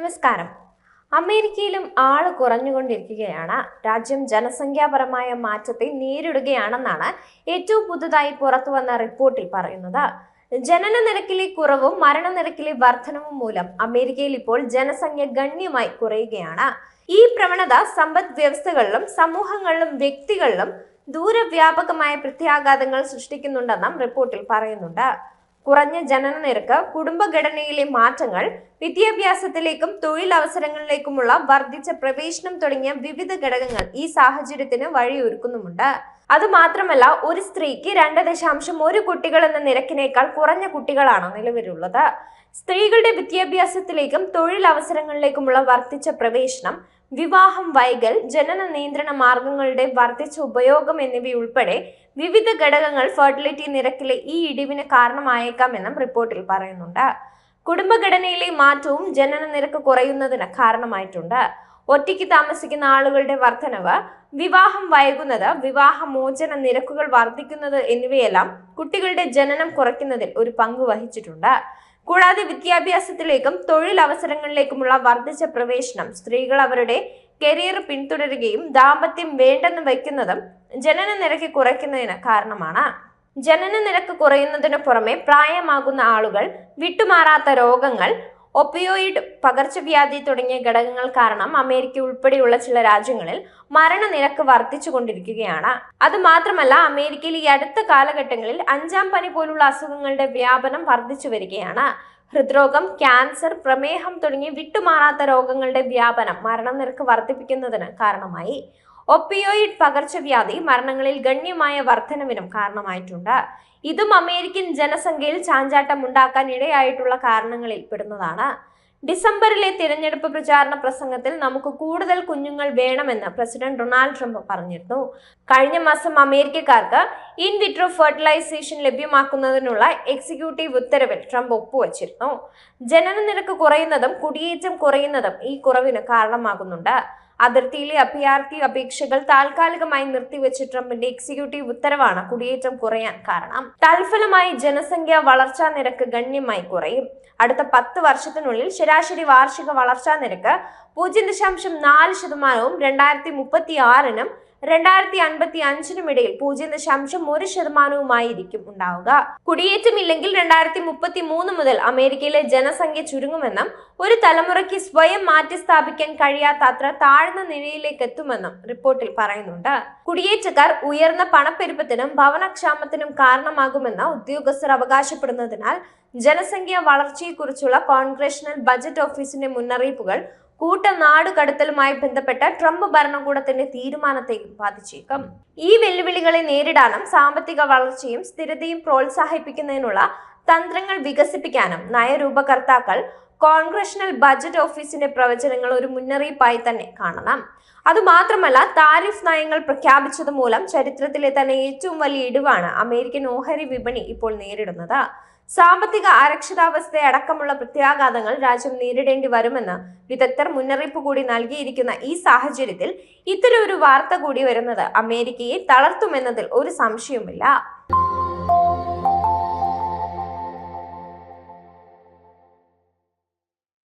നമസ്കാരം. അമേരിക്കയിലും ആൾ കുറഞ്ഞുകൊണ്ടിരിക്കുകയാണ്. രാജ്യം ജനസംഖ്യാപരമായ മാറ്റത്തെ നേരിടുകയാണെന്നാണ് ഏറ്റവും പുതുതായി പുറത്തുവന്ന റിപ്പോർട്ടിൽ പറയുന്നത്. ജനന നിരക്കിലെ കുറവും മരണനിരക്കിലെ വർധനവും മൂലം അമേരിക്കയിൽ ഇപ്പോൾ ജനസംഖ്യ ഗണ്യമായി കുറയുകയാണ്. ഈ പ്രവണത സമ്പദ് വ്യവസ്ഥകളിലും സമൂഹങ്ങളിലും വ്യക്തികളിലും ദൂരവ്യാപകമായ പ്രത്യാഘാതങ്ങൾ സൃഷ്ടിക്കുന്നുണ്ടെന്നും റിപ്പോർട്ടിൽ പറയുന്നുണ്ട്. കുറഞ്ഞ ജനന നിരക്ക് കുടുംബഘടനയിലെ മാറ്റങ്ങൾ വിദ്യാഭ്യാസത്തിലേക്കും തൊഴിലവസരങ്ങളിലേക്കുമുള്ള വർദ്ധിച്ച പ്രവേശനം തുടങ്ങിയ വിവിധ ഘടകങ്ങൾ ഈ സാഹചര്യത്തിന് വഴിയൊരുക്കുന്നുമുണ്ട്. അതുമാത്രമല്ല ഒരു സ്ത്രീക്ക് രണ്ട് ദശാംശം ഒരു കുട്ടികൾ എന്ന നിരക്കിനേക്കാൾ കുറഞ്ഞ കുട്ടികളാണ് നിലവിലുള്ളത്. സ്ത്രീകളുടെ വിദ്യാഭ്യാസത്തിലേക്കും തൊഴിലവസരങ്ങളിലേക്കുമുള്ള വർദ്ധിച്ച പ്രവേശനം വിവാഹം വൈകൽ ജനന നിയന്ത്രണ മാർഗങ്ങളുടെ വർദ്ധിച്ച ഉപയോഗം എന്നിവയുൾപ്പെടെ വിവിധ ഘടകങ്ങൾ ഫെർട്ടിലിറ്റി നിരക്കിലെ ഈ ഇടിവിന് കാരണമായേക്കാമെന്നും റിപ്പോർട്ടിൽ പറയുന്നുണ്ട്. കുടുംബഘടനയിലെ മാറ്റവും ജനന നിരക്ക് കുറയുന്നതിന് കാരണമായിട്ടുണ്ട്. ഒറ്റയ്ക്ക് താമസിക്കുന്ന ആളുകളുടെ വർധനവ് വിവാഹം വൈകുന്നത് വിവാഹമോചന നിരക്കുകൾ വർദ്ധിക്കുന്നത് എന്നിവയെല്ലാം കുട്ടികളുടെ ജനനം കുറയ്ക്കുന്നതിൽ ഒരു പങ്ക് വഹിച്ചിട്ടുണ്ട്. കൂടാതെ വിദ്യാഭ്യാസത്തിലേക്കും തൊഴിലവസരങ്ങളിലേക്കുമുള്ള വർദ്ധിച്ച പ്രവേശനം സ്ത്രീകൾ അവരുടെ കരിയർ പിന്തുടരുകയും ദാമ്പത്യം വേണ്ടെന്ന് വയ്ക്കുന്നതും ജനന നിരക്ക് കുറയ്ക്കുന്നതിന് കാരണമാണ്. ജനന നിരക്ക് കുറയുന്നതിന് പുറമെ പ്രായമാകുന്ന ആളുകൾ വിട്ടുമാറാത്ത രോഗങ്ങൾ ഒപ്പിയോയിഡ് പകർച്ചവ്യാധി തുടങ്ങിയ ഘടകങ്ങൾ കാരണം അമേരിക്ക ഉൾപ്പെടെയുള്ള ചില രാജ്യങ്ങളിൽ മരണനിരക്ക് വർദ്ധിച്ചുകൊണ്ടിരിക്കുകയാണ്. അത് മാത്രമല്ല അമേരിക്കയിൽ ഈ അടുത്ത കാലഘട്ടങ്ങളിൽ അഞ്ചാം പനി പോലുള്ള അസുഖങ്ങളുടെ വ്യാപനം വർദ്ധിച്ചു വരികയാണ്. ഹൃദ്രോഗം ക്യാൻസർ പ്രമേഹം തുടങ്ങി വിട്ടുമാറാത്ത രോഗങ്ങളുടെ വ്യാപനം മരണനിരക്ക് വർദ്ധിപ്പിക്കുന്നതിന് കാരണമായി. ഒപ്പിയോയിഡ് പകർച്ചവ്യാധി മരണങ്ങളിൽ ഗണ്യമായ വർധനവിനും കാരണമായിട്ടുണ്ട്. ഇതും അമേരിക്കൻ ജനസംഖ്യയിൽ ചാഞ്ചാട്ടം ഉണ്ടാക്കാൻ ഇടയായിട്ടുള്ള കാരണങ്ങളിൽ പെടുന്നതാണ്. ഡിസംബറിലെ തിരഞ്ഞെടുപ്പ് പ്രചാരണ പ്രസംഗത്തിൽ നമുക്ക് കൂടുതൽ കുഞ്ഞുങ്ങൾ വേണമെന്ന് പ്രസിഡന്റ് ഡൊണാൾഡ് ട്രംപ് പറഞ്ഞിരുന്നു. കഴിഞ്ഞ മാസം അമേരിക്കക്കാർക്ക് ഇൻ വിട്രോ ഫെർട്ടിലൈസേഷൻ ലഭ്യമാക്കുന്നതിനുള്ള എക്സിക്യൂട്ടീവ് ഉത്തരവിൽ ട്രംപ് ഒപ്പുവച്ചിരുന്നു. ജനന നിരക്ക് കുറയുന്നതും കുടിയേറ്റം കുറയുന്നതും ഈ കുറവിന് കാരണമാകുന്നുണ്ട്. അതിർത്തിയിലെ അഭയാർത്ഥി അപേക്ഷകൾ താൽക്കാലികമായി നിർത്തിവെച്ച് ട്രംപിന്റെ എക്സിക്യൂട്ടീവ് ഉത്തരവാണ് കുടിയേറ്റം കുറയാൻ കാരണം. തൽഫലമായി ജനസംഖ്യ വളർച്ചാ നിരക്ക് ഗണ്യമായി കുറയും. അടുത്ത പത്ത് വർഷത്തിനുള്ളിൽ ശരാശരി വാർഷിക വളർച്ചാ നിരക്ക് പൂജ്യം ദശാംശം നാല് ശതമാനവും രണ്ടായിരത്തി മുപ്പത്തി ആറിനും രണ്ടായിരത്തി അൻപത്തി അഞ്ചിനും ഇടയിൽ പൂജ്യം ദശാംശം ഒരു ശതമാനവുമായിരിക്കും ഉണ്ടാവുക. കുടിയേറ്റമില്ലെങ്കിൽ രണ്ടായിരത്തി മുപ്പത്തി മൂന്ന് മുതൽ അമേരിക്കയിലെ ജനസംഖ്യ ചുരുങ്ങുമെന്നും ഒരു തലമുറയ്ക്ക് സ്വയം മാറ്റിസ്ഥാപിക്കാൻ കഴിയാത്ത അത്ര താഴ്ന്ന നിലയിലേക്ക് എത്തുമെന്നും റിപ്പോർട്ടിൽ പറയുന്നുണ്ട്. കുടിയേറ്റക്കാർ ഉയർന്ന പണപ്പെരുപ്പത്തിനും ഭവനക്ഷാമത്തിനും കാരണമാകുമെന്ന് ഉദ്യോഗസ്ഥർ അവകാശപ്പെടുന്നതിനാൽ ജനസംഖ്യ വളർച്ചയെക്കുറിച്ചുള്ള കോൺഗ്രഷണൽ ബജറ്റ് ഓഫീസിന്റെ മുന്നറിയിപ്പുകൾ കൂട്ട നാടുകടത്തലുമായി ബന്ധപ്പെട്ട ട്രംപ് ഭരണകൂടത്തിന്റെ തീരുമാനത്തെയും ബാധിച്ചേക്കും. ഈ വെല്ലുവിളികളെ നേരിടാനും സാമ്പത്തിക വളർച്ചയും സ്ഥിരതയും പ്രോത്സാഹിപ്പിക്കുന്നതിനുള്ള തന്ത്രങ്ങൾ വികസിപ്പിക്കാനും നയരൂപകർത്താക്കൾ കോൺഗ്രഷണൽ ബജറ്റ് ഓഫീസിന്റെ പ്രവചനങ്ങൾ ഒരു മുന്നറിയിപ്പായി തന്നെ കാണണം അതുമാത്രമല്ല താരിഫ് നയങ്ങൾ പ്രഖ്യാപിച്ചത് മൂലം ചരിത്രത്തിലെ തന്നെ ഏറ്റവും വലിയ ഇടിവാണ് അമേരിക്കൻ ഓഹരി വിപണി ഇപ്പോൾ നേരിടുന്നത്. സാമ്പത്തിക അരക്ഷിതാവസ്ഥ അടക്കമുള്ള പ്രത്യാഘാതങ്ങൾ രാജ്യം നേരിടേണ്ടി വരുമെന്ന് വിദഗ്ധർ മുന്നറിയിപ്പ് കൂടി നൽകിയിരിക്കുന്ന ഈ സാഹചര്യത്തിൽ ഇത്തരം ഒരു വാർത്ത കൂടി വരുന്നത് അമേരിക്കയെ തളർത്തുമെന്നതിൽ ഒരു സംശയവുമില്ല.